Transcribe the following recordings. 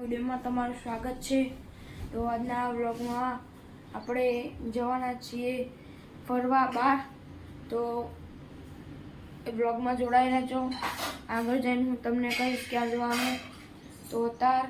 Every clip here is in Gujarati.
વિડીયોમાં તમારું સ્વાગત છે. તો આજના વ્લોગમાં આપણે જવાના છીએ ફરવા બહાર. તો એ વ્લોગમાં જોડાયેલા રહેજો. આગળ જઈને હું તમને કહીશ ક્યાં જવાનું તો અત્યાર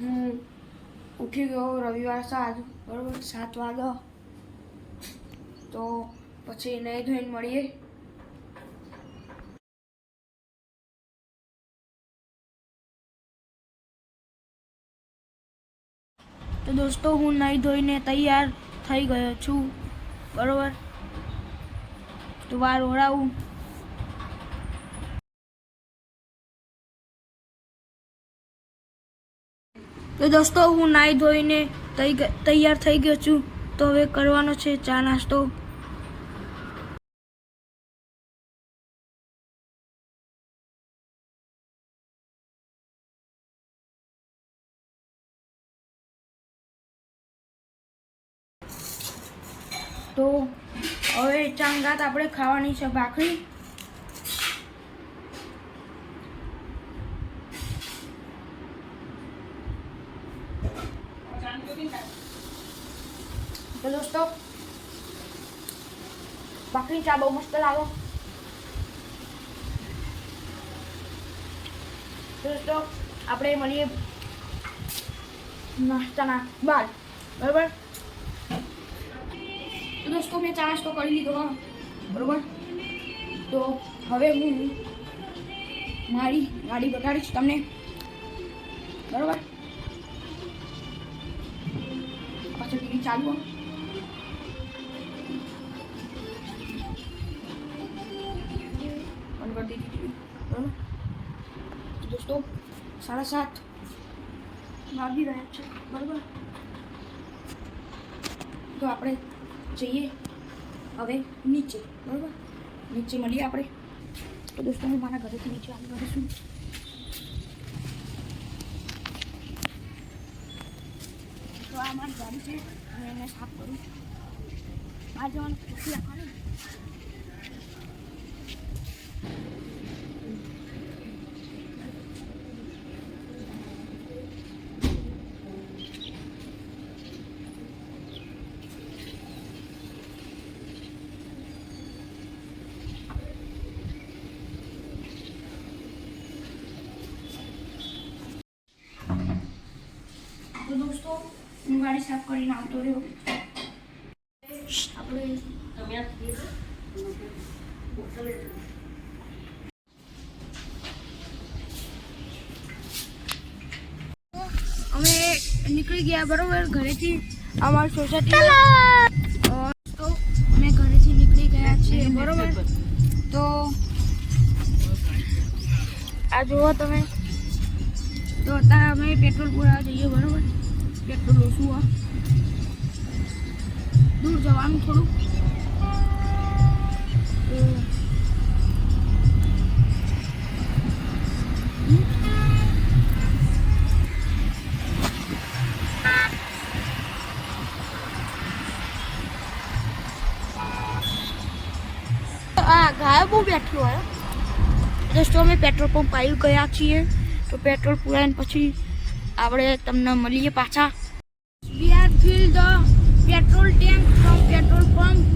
હું ઉઠી ગયો રવિવાર સાંજ, બરાબર, સાત વાગ્યા. તો પછી નહીં ધોઈને મળીએ. તો દોસ્તો, હું નહીં ધોઈને તૈયાર થઈ ગયો છું. બરોબર? તો વાર ઓળાવું તો દોસ્તો, હું નાહી ધોઈને તૈયાર થઈ ગયો છું. તો હવે કરવાનો છે ચા નાસ્તો. તો હવે ચાંગાત આપણે ખાવાની છે ભાખરી. ભાખરી ચા બહુ મસ્ત લાગો. દોસ્તો, આપણે મળીએ નાસ્તાના બાદ. બરાબર? દોસ્તો, મેં ચા નાસ્તો કરી લીધો બરોબર? તો હવે હું મારી ગાડી બતાડીશ તમને. બરોબર? પાછળ ટીવી ચાલુ. બંધ કરી દોસ્તો, સાડા સાત વાગી રહ્યા છે. બરોબર? તો આપણે જઈએ. હવે નીચે, બરાબર? નીચે મળીએ આપણે. તો દોસ્તો, હું મારા ઘરેથી નીચે આવી રહ્યો છું. તો આ મારી ગાડી છે, હું એને સાફ કરું. બહાર જવાનું. ખુશી રાખવાની તો દોસ્તો હું ગાડી સાફ કરીને આવતો રહ્યો. આપણે અમે નીકળી ગયા બરોબર ઘરેથી. અમારી સોસાયટી તો અમે ઘરેથી નીકળી ગયા છીએ બરોબર? તો આ જુઓ તમે. તો અત્યારે અમે પેટ્રોલ પુરાવા જઈએ બરોબર? પેટ્રોલ ઓછું આ? દૂર જવાનું થોડું. આ ગાય બહુ બેઠી હોય. દોસ્તો અમે પેટ્રોલ પંપ આવી ગયા છીએ. તો પેટ્રોલ પુરાઈને પછી આપણે તમને મળીએ પાછા we are fill the petrol tank from petrol pump કાઢું આગળ the petrol tank from petrol pump.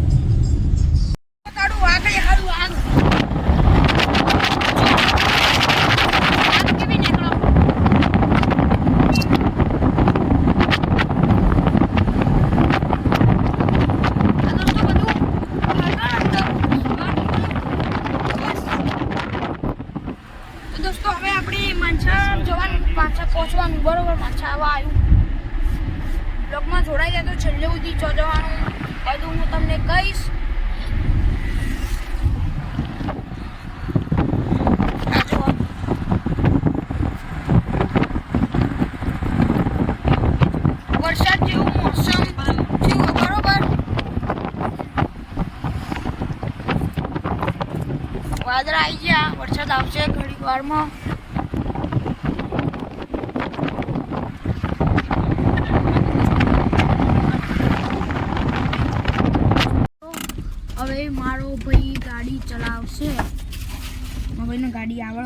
દોસ્તો હવે આપણે માનસા જવાનું પાછા પહોંચવાનું બરોબર? પાછા આવવા આવ્યું. બ્લોગમાં જોડાઈ જાય તો છેલ્લે સુધી જવાનું બધું હું તમને કહીશ. વાદળા આવી ગયા. વરસાદ આવશે ઘણી વારમાં. કોઈને ગાડી આવડો.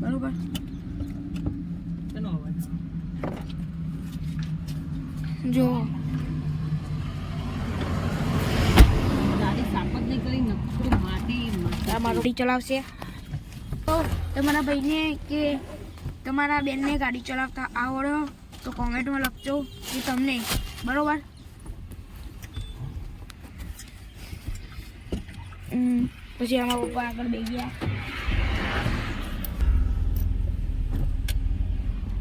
બરોબર? જો. ગાડી ચલાવશે. તો તમારા ભાઈને કે તમારા બેનને ગાડી ચલાવતા આવડો તો કોમેન્ટમાં લખજો કે તમને. બરોબર? 嗯。Mm. પછી આમાં પપ્પા આગળ બે ગયા.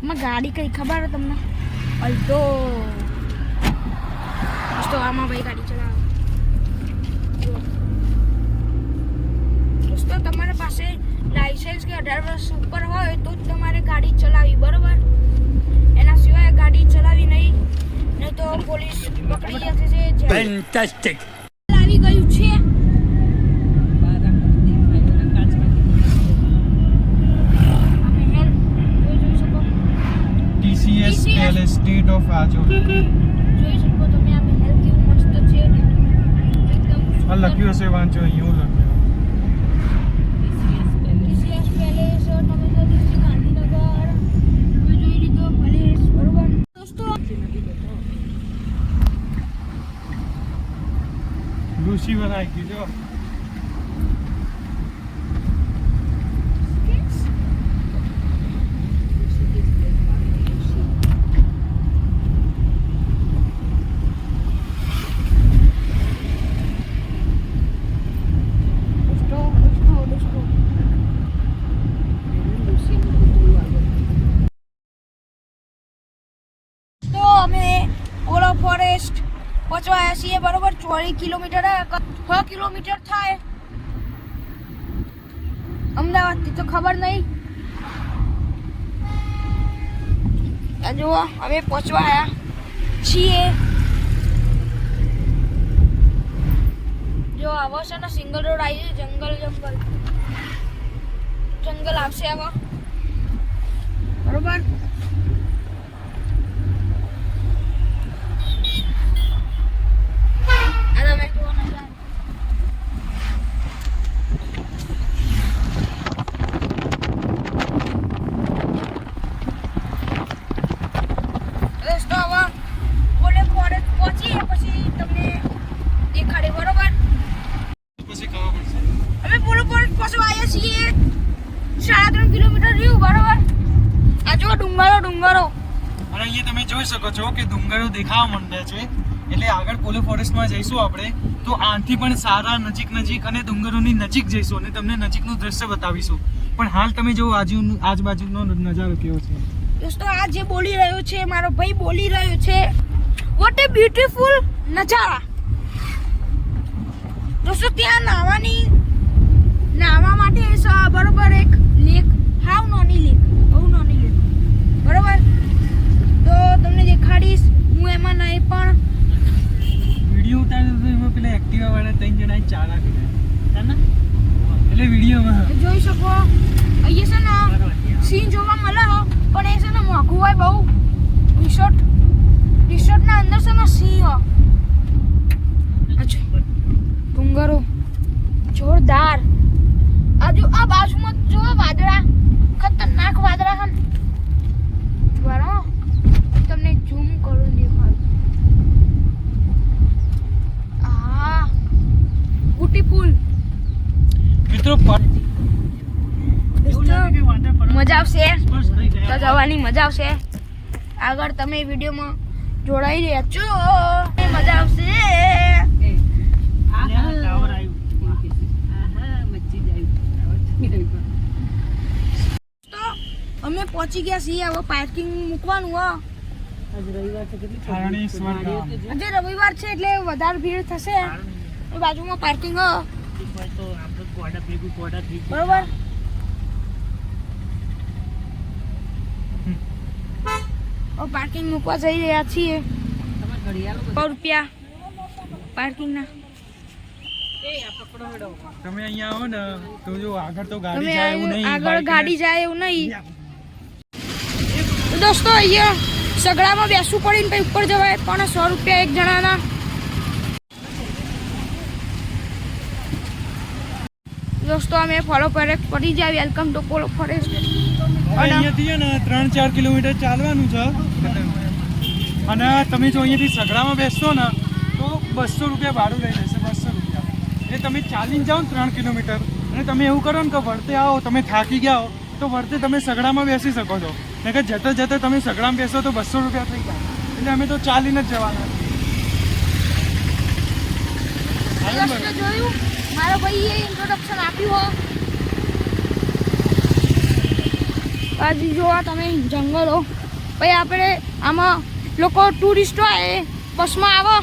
આમાં ગાડી કઈ ખબર તમને? અલ્ટો. તો આમાં ભાઈ ગાડી ચલાવે. જુઓ. તમારા પાસે લાઇસન્સ કે અઢાર વર્ષ ઉપર હોય તો જ તમારે ગાડી ચલાવવી બરોબર? એના સિવાય ગાડી ચલાવી નહીં. નહીં તો પોલીસ પકડી જશે લખ્યું હશે. વાંચો અહીંયા હું લખ્યું TCS પેલેસ તમે તો DC ગાંધીનગર તમે જોઈ લીધો પેલેસ બરોબર દોસ્તો લુસીવર આવી ગયું જો દોસ્તો દોસ્તો દોસ્તો તો અમે ઓલો ફોરેસ્ટ પહોંચવા આવ્યા છીએ બરોબર ચોરી કિલોમીટર છ કિલોમીટર થાય. અમદાવાદથી તો ખબર નહીં. જુઓ, અમે પહોંચવા આવ્યા છીએ. જો, આવો છે ને, સિંગલ રોડ આવી છે, જંગલ જંગલ. જંગલ આવશે આવા. બરોબર આ તમે જુઓ નજારો. દોસ્તો હવે બોલે ફોરેસ્ટ પહોંચીએ પછી તમને દેખાડે બરોબર પછી ખબર પડશે અમે પોલો પોઈન્ટ પાસે આવ્યા છીએ સાડા ત્રણ કિલોમીટર રહ્યું બરોબર? આ જો ડુંગરો ડુંગરો. અને અહીંયા તમે જોઈ શકો છો કે ડુંગરો દેખાવા માંડે છે. એટલે આગળ પોલો ફોરેસ્ટમાં જઈશું આપણે. તો આથી પણ સારા નજીક નજીક અને ડુંગરોની નજીક જઈશું અને તમને નજીકનું દ્રશ્ય બતાવીશું. પણ હાલ તમે જો આજુ આજુબાજુનો નજારો કેવો છે? દોસ્તો આ જે બોલી રહ્યો છે મારો ભાઈ બોલી રહ્યો છે વોટ એ બ્યુટીફુલ નજારા. દોસ્તો ત્યાં નાવાની નાવા માટે બરોબર એક લેક હાવ નાની લેક બહુ નાની લેક બરોબર તો તમને દેખાડીશ હું એમાં નહીં પણ વીડિયો ઉતાર્યો તો એમાં પેલા એક્ટિવા વાળા ત્રણ જણા ચારા કર્યા એટલે વિડીયોમાં જોઈ શકો અહીંયા છે ને સીન જોવા મળે હો પણ એ છે ને મોંઘું હોય બહુ રિસોર્ટ રિસોર્ટના અંદર છે ને સિંહ હો આ જો, ડુંગરો જોરદાર આજુ આ બાજુમાં જો વાદળા ખતરનાક વાદળા છે ને. બરો તમને ઝૂમ કરું દેખાડું આ બ્યુટીફુલ મિત્રો મજા આવશે તો જવાની મજા આવશે. આગળ તમે વિડીયોમાં જોડાઈ રહ્યા છો. મજા આવશે. તો અમે પહોંચી ગયા છીએ હવે પાર્કિંગ મૂકવાનું હો. આજે રવિવાર છે એટલે વધારે ભીડ થશે. બાજુમાં પાર્કિંગ હો. બરોબર પાર્કિંગ મૂકવા જઈ રહ્યા છીએ. સો રૂપિયા પાર્કિંગના તમે અહીંયા આવો ને તો જો આગળ તો ગાડી જાય એવું નહીં આગળ ગાડી જાય એવું નહીં. દોસ્તો અહીંયા સગડામાં બેસવું પડીને પછી ઉપર જવાય પણ સો રૂપિયા એક જણાના. દોસ્તો અમે ફોલો પર પડી જાય વેલકમ ટુ પોલો ફોરેસ્ટ અહીંયાથી ને ત્રણ ચાર કિલોમીટર ચાલવાનું છે. અને તમે જો અહીંયાથી સગડામાં બેસશો ને તો બસો રૂપિયા ભાડું લઈ લેશે બસો રૂપિયા. એ તમે ચાલીને જાઓ ને ત્રણ કિલોમીટર અને તમે એવું કરો ને કે વળતે આવો તમે થાકી ગયા હો તો વળતે તમે સગડામાં બેસી શકો છો. ને કે જતા જતા તમે સગડામાં બેસો તો બસો રૂપિયા થઈ જાય એટલે અમે તો ચાલીને જ જવાના. જોયું. મારો ભાઈએ ઇન્ટ્રોડક્શન આપ્યું હો. બાજુ જોવા તમે જંગલો પછી આપણે આમાં લોકો ટુરિસ્ટો આવે બસમાં આવો.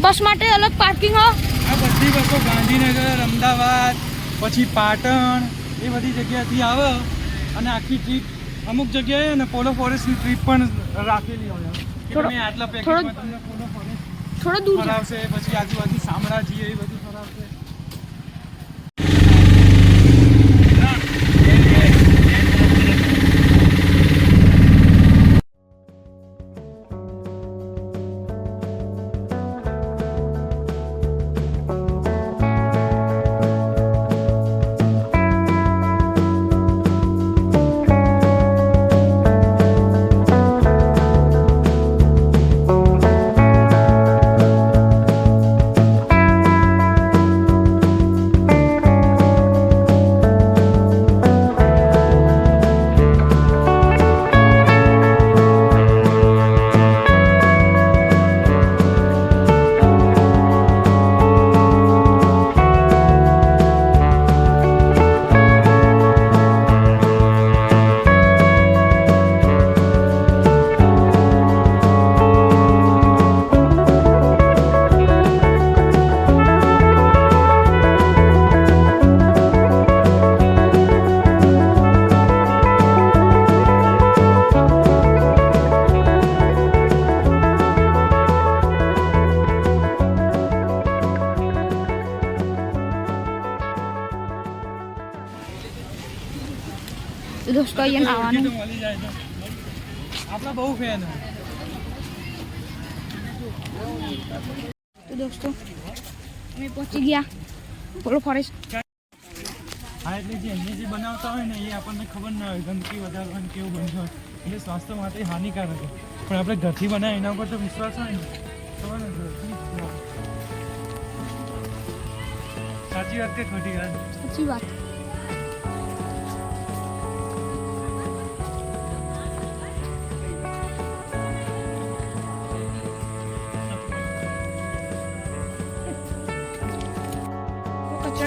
બસ માટે અલગ પાર્કિંગ આ બધી બસો ગાંધીનગર અમદાવાદ પછી પાટણ એ બધી જગ્યાથી આવે. અને આખી ટ્રીપ અમુક જગ્યાએ ને પોલો ફોરેસ્ટની ટ્રીપ પણ રાખેલી હોય. થોડો- આટલા થોડો- પેકેજમાં તમને પોલો ફોરેસ્ટ થોડો દૂર આવશે પછી આજુબાજુ શામળાજી એ બધું ફરાવશે ને તો. આપણા બહુ ફેન તો દોસ્તો અમે પહોંચી ગયા પોલો ફોરેસ્ટ હા એટલે જે એમને જે બનાવતા હોય ને એ આપણને ખબર ના હોય ગંદકી વધારવાની કેવું બનતું હોય. એટલે સ્વાસ્થ્ય માટે હાનિકારક હોય. પણ આપણે ઘરથી બનાવીએ એના ઉપર તો વિશ્વાસ હોય ને. ખબર ને. સાચી વાત કે ખોટી વાત? સાચી વાત.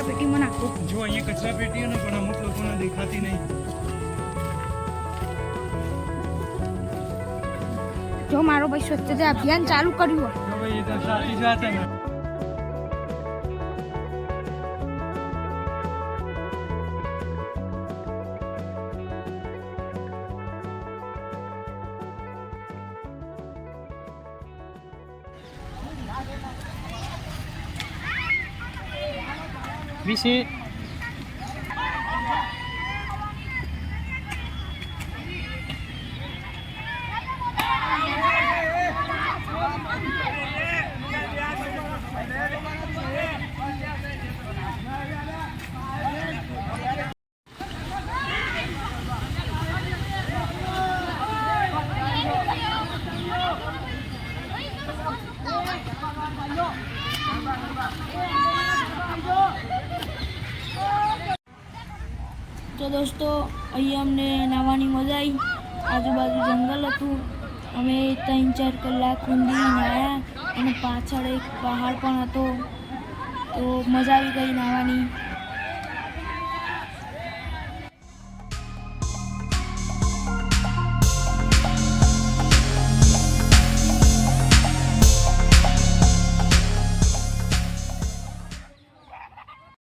પેટીમાં નાખો. જો અહીંયા કચરા પેટી અને પણ અમુક લોકોને દેખાતી નહીં. જો મારો ભાઈ સ્વચ્છતા અભિયાન ચાલુ કર્યું ભાઈ એ તો સાચી વાત છે ને દોસ્તો, અહીંયા અમને નાહવાની મજા આવી આજુબાજુ જંગલ હતું. અમે ત્રણ ચાર કલાક ઊંધી નાહ્યા અને પાછળ એક પહાડ પણ હતો. તો મજા આવી ગઈ નાહવાની.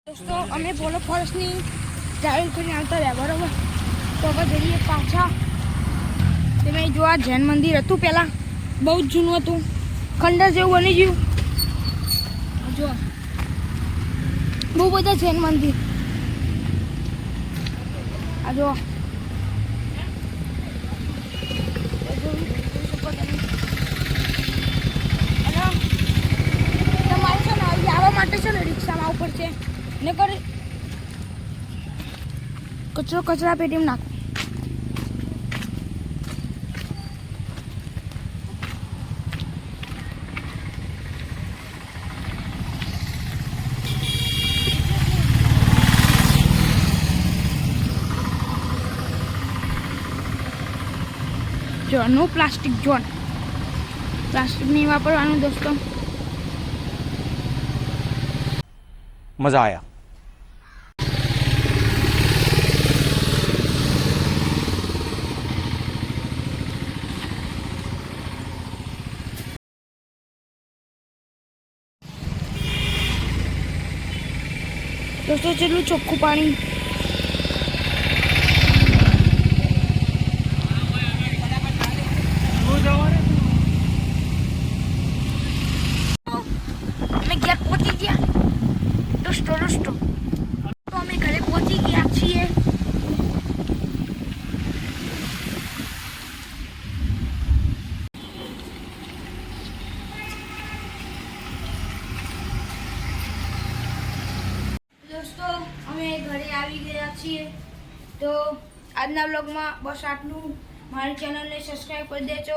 દોસ્તો, અમે પોલો ફોરેસ્ટની ટ્રાવેલ કરીને આવતા રહ્યા, બરાબર? તો હવે જઈએ પાછા. તમે જો આ જૈન મંદિર હતું પહેલાં, બહુ જ જૂનું હતું. ખંડર જેવું બની ગયું. જો બહુ બધા જૈન મંદિર. આ જો કચરો કચરા પેટીમાં નાખો. જો નો પ્લાસ્ટિક ઝોન. પ્લાસ્ટિક નહીં વાપરવાનું દોસ્તો. મજા આવ્યા દોસ્તો જેટલું ચોખ્ખું પાણી? અમે ઘેર પહોંચી ગયા. દોસ્તો દોસ્તો તો અમે ઘરે પહોંચી ગયા છીએ દોસ્તો અમે ઘરે આવી ગયા છીએ તો આજના બસ આટલું. મારી ચેનલને સબસ્ક્રાઈબ કરી દેજો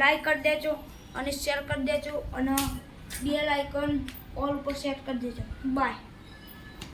લાઈક કરી દેજો અને શેર કરી દેજો અને બેલ આઇકન ઓલ ઉપર સેટ કરી દેજો. બાય